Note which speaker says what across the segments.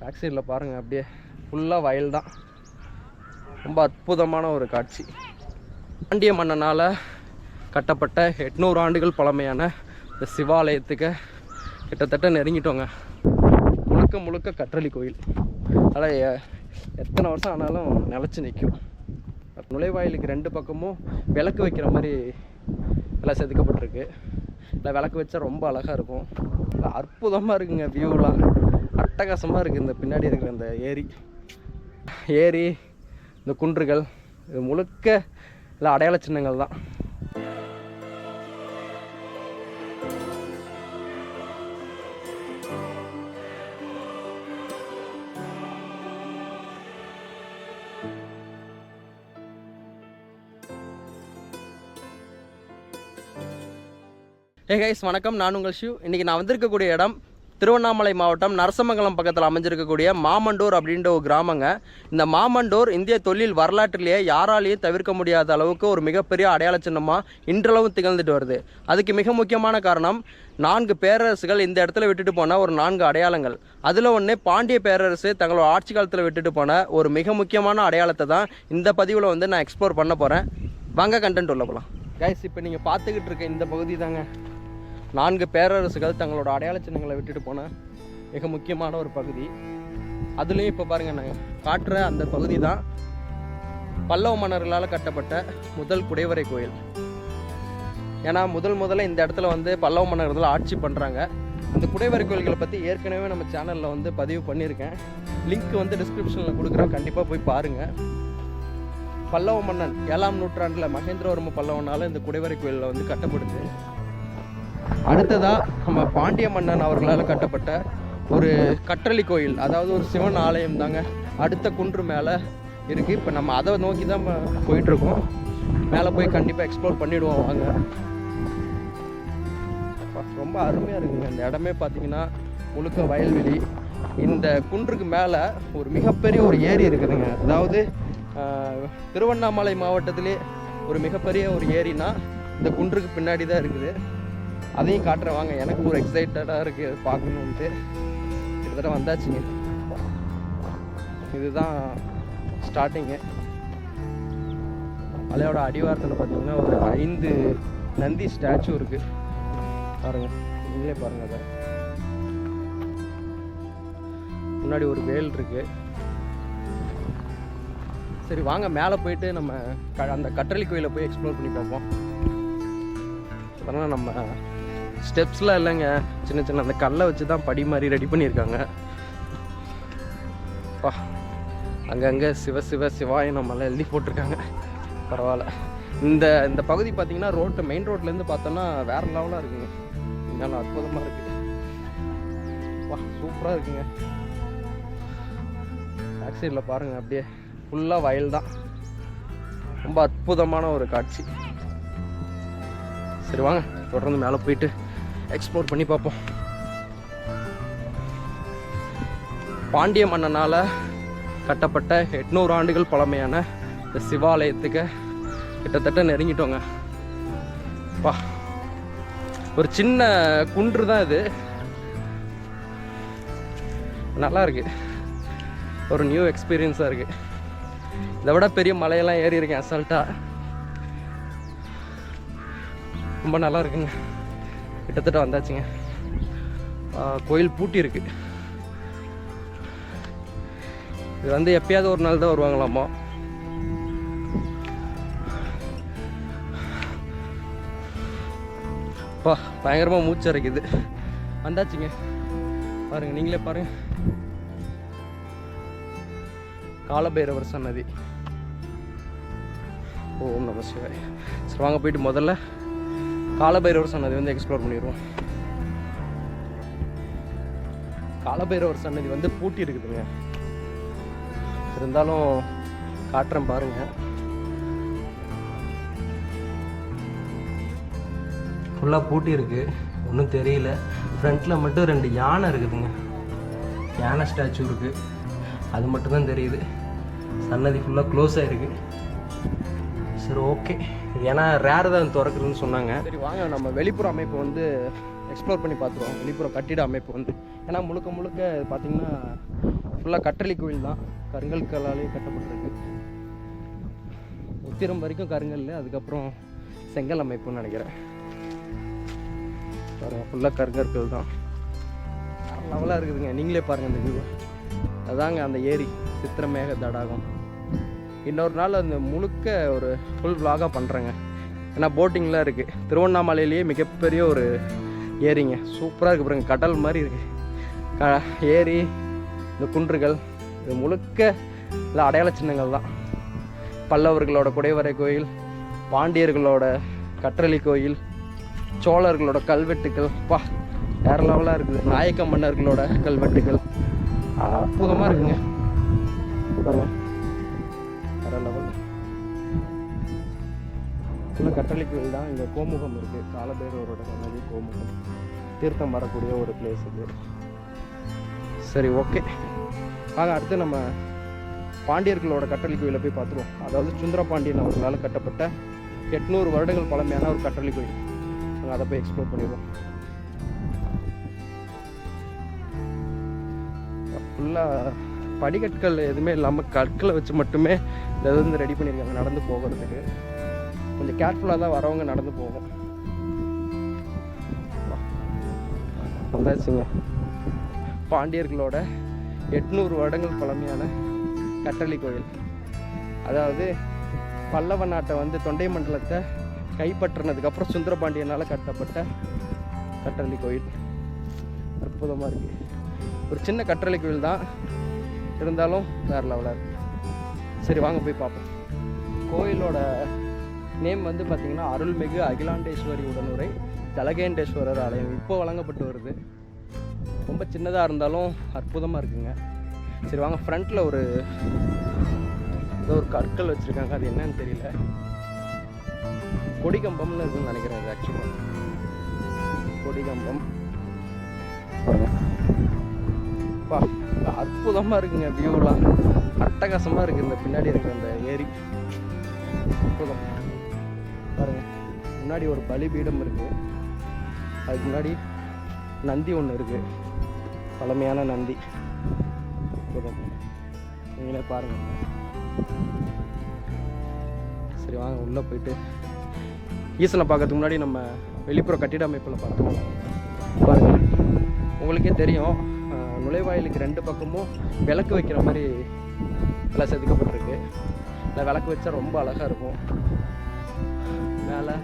Speaker 1: Back சைடில் பாருங்கள் அப்படியே ஃபுல்லாக வயல் தான் ரொம்ப அற்புதமான ஒரு காட்சி. பாண்டிய மன்னனால் கட்டப்பட்ட எட்நூறு ஆண்டுகள் பழமையான இந்த சிவாலயத்துக்கு கிட்டத்தட்ட நெருங்கிட்டோங்க. முழுக்க முழுக்க கற்றளி கோயில். அதில் எத்தனை வருஷம் ஆனாலும் நிலச்சி நிற்கும் நுழைவாயிலுக்கு ரெண்டு பக்கமும் விளக்கு வைக்கிற மாதிரி எல்லாம் செதுக்கப்பட்டிருக்கு. இல்லை விளக்கு வச்சா ரொம்ப அழகாக இருக்கும். அற்புதமாக இருக்குங்க வியூலாம் அட்டகாசமாக இருக்குது இந்த பின்னாடி இருக்கிற இந்த ஏரி. ஏரி இந்த குன்றுகள் இது முழுக்க எல்லாம் அடையாள சின்னங்கள் தான். ஏ கைஸ் வணக்கம். நான் உங்கள் ஷிவ். இன்றைக்கி நான் வந்திருக்கக்கூடிய இடம் திருவண்ணாமலை மாவட்டம் நரசமங்கலம் பக்கத்தில் அமைஞ்சிருக்கக்கூடிய மாமண்டூர் அப்படின்ற ஒரு கிராமங்க. இந்த மாமண்டூர் இந்திய தொழில் வரலாற்றிலேயே யாராலையும் தவிர்க்க முடியாத அளவுக்கு ஒரு மிகப்பெரிய அடையாள சின்னமாக இன்றளவும் திகழ்ந்துட்டு வருது. அதுக்கு மிக முக்கியமான காரணம் நான்கு பேரரசுகள் இந்த இடத்துல விட்டுட்டு போன ஒரு நான்கு அடையாளங்கள். அதில் ஒன்று பாண்டிய பேரரசு தங்களோட ஆட்சி காலத்தில் விட்டுட்டு போன ஒரு மிக முக்கியமான அடையாளத்தை தான் இந்த பதிவில் வந்து நான் எக்ஸ்ப்ளோர் பண்ண போகிறேன் வாங்க கண்டென்ட் உள்ள போகலாம் கைஸ் இப்போ நீங்கள் பார்த்துக்கிட்டு இருக்க இந்த பகுதி தாங்க. நான்கு பேரரசுகள் தங்களோட அடையாள சின்னங்களை விட்டுட்டு போன மிக முக்கியமான ஒரு பகுதி. அதுலேயும் இப்போ பாருங்க நான் காட்டுற அந்த பகுதி தான் பல்லவ மன்னர்களால் கட்டப்பட்ட முதல் குடைவரை கோயில். ஏன்னா முதல் முதல்ல இந்த இடத்துல வந்து பல்லவ மன்னர்கள் ஆட்சி பண்ணுறாங்க அந்த குடைவரை கோயில்களை பற்றி ஏற்கனவே நம்ம சேனலில் வந்து பதிவு பண்ணியிருக்கேன். லிங்க் வந்து டிஸ்கிரிப்ஷனில் கொடுக்குறேன். கண்டிப்பாக போய் பாருங்கள் பல்லவ மன்னன் ஏழாம் நூற்றாண்டில் மகேந்திரவர்ம பல்லவனால இந்த குடைவரை கோயிலில் வந்து கட்டப்படுது அடுத்ததாக நம்ம பாண்டிய மன்னன் அவர்களால் கட்டப்பட்ட ஒரு கற்றளி கோயில் அதாவது ஒரு சிவன் ஆலயம் தாங்க. அடுத்த குன்று மேலே இருக்குது இப்போ நம்ம அதை நோக்கி தான் போயிட்டுருக்கோம். மேலே போய் கண்டிப்பாக எக்ஸ்ப்ளோர் பண்ணிவிடுவோம் வாங்க. ரொம்ப அருமையாக இருக்குங்க. இந்த இடமே பார்த்தீங்கன்னா முழுக்க வயல்வெளி. இந்த குன்றுக்கு மேலே ஒரு மிகப்பெரிய ஒரு ஏரி இருக்குதுங்க. அதாவது திருவண்ணாமலை மாவட்டத்திலே ஒரு மிகப்பெரிய ஒரு ஏரினா இந்த குன்றுக்கு பின்னாடி தான் இருக்குது. அதையும் காட்டுறேன். வாங்க எனக்கு ஒரு எக்ஸைட்டடாக இருக்குது பார்க்கணுன்ட்டு கிட்டத்தட்ட வந்தாச்சுங்க. இதுதான் ஸ்டார்டிங்கு மலையோட அடிவாரத்தில் பார்த்தீங்கன்னா ஒரு ஐந்து நந்தி ஸ்டாச்சு இருக்குது பாருங்கள் நீங்களே பாருங்கள் அதை. முன்னாடி ஒரு வேல் இருக்கு. சரி வாங்க. மேலே போயிட்டு நம்ம க- அந்த கற்றளி கோயிலை போய் எக்ஸ்ப்ளோர் பண்ணி பார்ப்போம். அதனால் நம்ம ஸ்டெப்ஸ்லாம் இல்லைங்க. சின்ன சின்ன அந்த கல்லை வச்சு தான் படி மாதிரி ரெடி பண்ணியிருக்காங்க. வா அங்கங்கே சிவ சிவ சிவாய நம்மளாம் எழுதி போட்டிருக்காங்க. பரவாயில்ல. இந்த இந்த பகுதி பார்த்தீங்கன்னா ரோட்டு மெயின் ரோட்லேருந்து பார்த்தோன்னா வேற லெவலாக இருக்குங்க. நல்லா அற்புதமாக இருக்குது வா சூப்பராக இருக்குங்க. பேக் சைடில் பாருங்கள் அப்படியே ஃபுல்லாக வயல் தான். ரொம்ப அற்புதமான ஒரு காட்சி. சரி வாங்க தொடர்ந்து மேலே போயிட்டு எக்ஸ்ப்ளோர் பண்ணி பார்ப்போம். பாண்டிய மன்னனால் கட்டப்பட்ட எட்நூறு ஆண்டுகள் பழமையான இந்த சிவாலயத்துக்கு கிட்டத்தட்ட நெருங்கிட்டோங்க. பா ஒரு சின்ன குன்று தான் இது. நல்லா இருக்கு. ஒரு நியூ எக்ஸ்பீரியன்ஸாக இருக்கு. இதை விட பெரிய மலையெல்லாம் ஏறி இருக்கேன் அசால்ட்டாக ரொம்ப நல்லா இருக்குங்க. கிட்டத்தட்ட வந்தாச்சுங்க. கோயில் பூட்டி இருக்கு. இது வந்து எப்பயாவது ஒரு நாள் தான் வருவாங்களாமா? அப்பா பயங்கரமாக மூச்சு அரைக்குது. வந்தாச்சுங்க. பாருங்க நீங்களே பாருங்க. காலபைரவர் சன்னதி. ஓம் நம சிவாய். சரி வாங்க போயிட்டு முதல்ல காலபைரவர் சன்னதி வந்து எக்ஸ்ப்ளோர் பண்ணிடுவோம். காலபைரவர் சன்னதி வந்து பூட்டி இருக்குதுங்க. இருந்தாலும் காட்டுறேன் பாருங்க. ஃபுல்லாக பூட்டி இருக்கு. ஒன்றும் தெரியல. ஃப்ரண்ட்டில் மட்டும் ரெண்டு யானை இருக்குதுங்க. யானை ஸ்டாச்சு இருக்குது அது மட்டும் தான் தெரியுது. சன்னதி ஃபுல்லாக க்ளோஸ் ஆகிருக்கு சரி ஓகே ஏன்னா ரேர் தான் திறக்குதுன்னு சொன்னாங்க. சரி வாங்க. நம்ம வெளிப்புற அமைப்பு வந்து எக்ஸ்ப்ளோர் பண்ணி பார்த்துருவோம். வெளிப்புற கட்டிட அமைப்பு வந்து. ஏன்னா முழுக்க முழுக்க பார்த்தீங்கன்னா ஃபுல்லாக கட்டளை கோயில் தான். கருங்கற்களாலே கட்டப்பட்டிருக்கு. உத்திரம் வரைக்கும் கருங்கல் அதுக்கப்புறம் செங்கல் அமைப்புன்னு நினைக்கிறேன். பாருங்கள் ஃபுல்லாக கருங்கற்கள் தான். லெவலாக இருக்குதுங்க. நீங்களே பாருங்கள் அந்த வியூவை அதாங்க அந்த ஏரி. சித்திரமேக தடாகம். இன்னொரு நாள் அந்த முழுக்க ஒரு ஃபுல் விலாகாக பண்ணுறேங்க ஏன்னா போட்டிங்லாம் இருக்குது திருவண்ணாமலையிலேயே மிகப்பெரிய ஒரு ஏரிங்க. சூப்பராக இருக்குது பாருங்க. கடல் மாதிரி இருக்குது க ஏரி இந்த குன்றுகள் இது முழுக்க இல்லை அடையாள சின்னங்கள் தான். பல்லவர்களோட குடைவரை கோயில் பாண்டியர்களோட கற்றளி கோயில் சோழர்களோட கல்வெட்டுக்கள் பா வேற லெவலாக இருக்குது. நாயக்க மன்னர்களோட கல்வெட்டுகள். அற்புதமாக இருக்குங்க. ஃபுல்லாக கற்றளி கோயில் தான் இங்கே கோமுகம் இருக்குது காலபைரவரோட சன்னதி கோமுகம். தீர்த்தம் வரக்கூடிய ஒரு பிளேஸ் இது. சரி ஓகே வாங்க அடுத்து நம்ம பாண்டியர்களோட கட்டளை கோயிலை போய் பார்த்துருவோம். அதாவது சுந்தர பாண்டியன் அவர்களால் கட்டப்பட்ட எட்நூறு வருடங்கள் பழமையான ஒரு கட்டளை கோயில். நாங்கள் அதை போய் எக்ஸ்ப்ளோர் பண்ணிடுவோம். ஃபுல்லாக படிக்கற்கள் எதுவுமே இல்லாமல் கற்களை வச்சு மட்டுமே இந்த வந்து ரெடி பண்ணியிருக்காங்க. நடந்து போகிறதுக்கு. கொஞ்சம் கேர்ஃபுல்லாக தான் வரவங்க நடந்து போகும். வந்தாச்சுங்க. பாண்டியர்களோட எட்நூறு வருடங்கள் பழமையான கட்டளி கோயில். அதாவது பல்லவ நாட்டை வந்து தொண்டை மண்டலத்தை கைப்பற்றினதுக்கப்புறம் சுந்தரபாண்டியனால் கட்டப்பட்ட கட்டளி கோயில். அற்புதமாக இருக்குது ஒரு சின்ன கட்டளை கோயில் தான். இருந்தாலும் வேறு லெவலாக இருக்குது சரி வாங்க போய் பார்ப்போம். கோயிலோட நேம் வந்து பார்த்திங்கன்னா அருள்மிகு அகிலாண்டேஸ்வரி உடனுரை தலகேண்டேஸ்வரர் ஆலயம். இப்போ வழங்கப்பட்டு வருது. ரொம்ப சின்னதாக இருந்தாலும் அற்புதமாக இருக்குங்க. சரி வாங்க ஃப்ரண்ட்டில் ஒரு ஏதோ ஒரு கற்கள் வச்சுருக்காங்க. அது என்னன்னு தெரியல. கொடிகம்பம்னு இருக்குன்னு நினைக்கிறேன் இது ஆக்சுவலாக கொடிகம்பம். பா அற்புதமாக இருக்குங்க வியூலாம் அட்டகாசமாக இருக்குது இந்த பின்னாடி இருக்கிற அந்த ஏரி. அற்புதம். பாருங்கள் முன்னாடி ஒரு பலிபீடம் இருக்குது அதுக்கு முன்னாடி நந்தி ஒன்று இருக்குது பழமையான நந்தி. நீங்களே பாருங்கள் சரி வாங்க உள்ளே போயிட்டு. ஈசனை பார்க்கறதுக்கு முன்னாடி நம்ம வெளிப்புற கட்டிட அமைப்பில் பார்த்தோம் பாருங்கள் உங்களுக்கே தெரியும் நுழைவாயிலுக்கு ரெண்டு பக்கமும் விளக்கு வைக்கிற மாதிரி எல்லாம் செதுக்கப்பட்டிருக்கு இந்த விளக்கு வச்சா ரொம்ப அழகாக இருக்கும். மேலே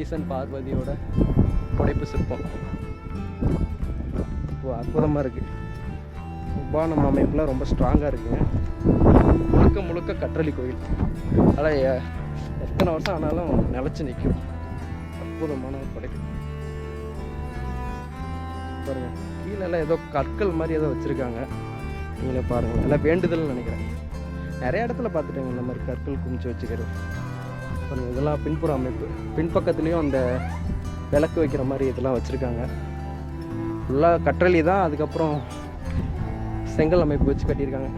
Speaker 1: ஈசன் பார்வதியோட புடைப்பு சிற்பம். அற்புதமாக இருக்குது உபானம் அமைப்புலாம் ரொம்ப ஸ்ட்ராங்காக இருக்குங்க. முழுக்க முழுக்க கற்றளி கோயில். அதான் எத்தனை வருஷம் ஆனாலும் நிலச்சி நிற்கும் அற்புதமான ஒரு படைப்பு பாருங்க கீழெல்லாம் ஏதோ கற்கள் மாதிரி ஏதோ வச்சுருக்காங்க. நீங்களே பாருங்கள் எல்லாம் வேண்டுதல்னு நினைக்கிறேன். நிறைய இடத்துல பார்த்துட்டேங்க இந்த மாதிரி கற்கள் குமிச்சு வச்சுக்கிறது. பாருங்கள் இதெல்லாம் பின்புற அமைப்பு. பின்பக்கத்துலேயும் அந்த விளக்கு வைக்கிற மாதிரி இதெல்லாம் வச்சுருக்காங்க. ஃபுல்லாக கற்றளி தான் அதுக்கப்புறம் செங்கல் அமைப்பு வச்சு கட்டியிருக்காங்க.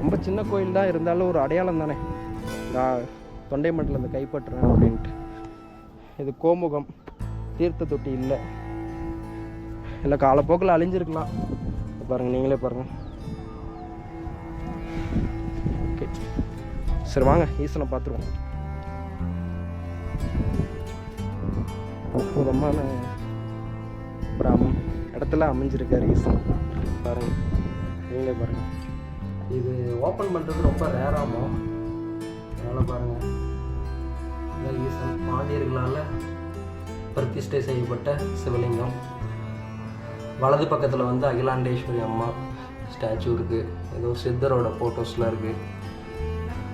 Speaker 1: ரொம்ப சின்ன கோயில் தான் இருந்தாலும் ஒரு அடையாளம் தானே. நான் தொண்டை மண்டலத்தை கைப்பற்றுறேன் அப்படின்ட்டு. இது கோமுகம். தீர்த்த தொட்டி இல்லை. இல்லை காலப்போக்கில் அழிஞ்சிருக்கலாம். பாருங்கள் நீங்களே பாருங்கள் ஓகே. சரி வாங்க ஈசனை பார்த்துருவோம். அற்புதமான பிராமம் இடத்துல அமைஞ்சிருக்காரு ஈசன். பாருங்க நீங்களே பாருங்க. இது ஓப்பன் பண்ணுறது ரொம்ப ரேராமோ அதனால் பாருங்க. இதான் ஈசன். பாண்டியர்களால் பிரதிஷ்டை செய்யப்பட்ட சிவலிங்கம். வலது பக்கத்தில் வந்து அகிலாண்டேஸ்வரி அம்மா ஸ்டாச்சு இருக்குது ஏதோ சித்தரோட ஃபோட்டோஸ்லாம் இருக்குது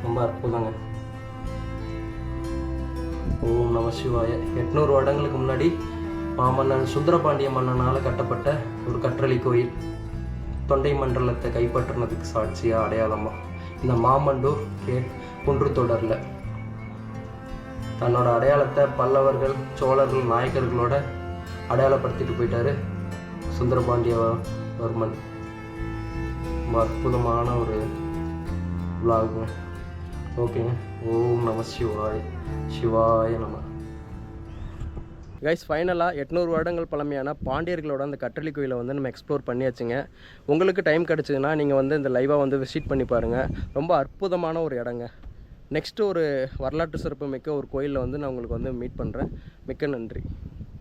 Speaker 1: ரொம்ப அற்புதங்க. ஓம் நம சிவாய. எட்நூறு வருடங்களுக்கு முன்னாடி மாமன்னன் சுந்தரபாண்டிய மன்னனால் கட்டப்பட்ட ஒரு கற்றளி கோயில். தொண்டை மண்டலத்தை கைப்பற்றினதுக்கு சாட்சியாக அடையாளமாக இந்த மாமண்டூர் கே. குன்று தொடரில் தன்னோட அடையாளத்தை பல்லவர்கள் சோழர்கள் நாயக்கர்களோட அடையாளப்படுத்திட்டு போயிட்டாரு சுந்தரபாண்டிய வர்மன் ரொம்ப அற்புதமான ஒரு விலாகுங்க ஓகேங்க ஓம் நம சிவாய் சிவாய நம. கைஸ் ஃபைனலாக எட்நூறு வருடங்கள் பழமையான பாண்டியர்களோட அந்த கற்றளி கோயிலை வந்து நம்ம எக்ஸ்ப்ளோர் பண்ணியாச்சுங்க. உங்களுக்கு டைம் கிடச்சிதுன்னா நீங்கள் வந்து இந்த லைவாக வந்து விசிட் பண்ணி பாருங்கள் ரொம்ப அற்புதமான ஒரு இடங்க. நெக்ஸ்ட்டு ஒரு வரலாற்று சிறப்பு மிக்க ஒரு கோயிலில் வந்து நான் உங்களுக்கு வந்து மீட் பண்ணுறேன் மிக்க நன்றி.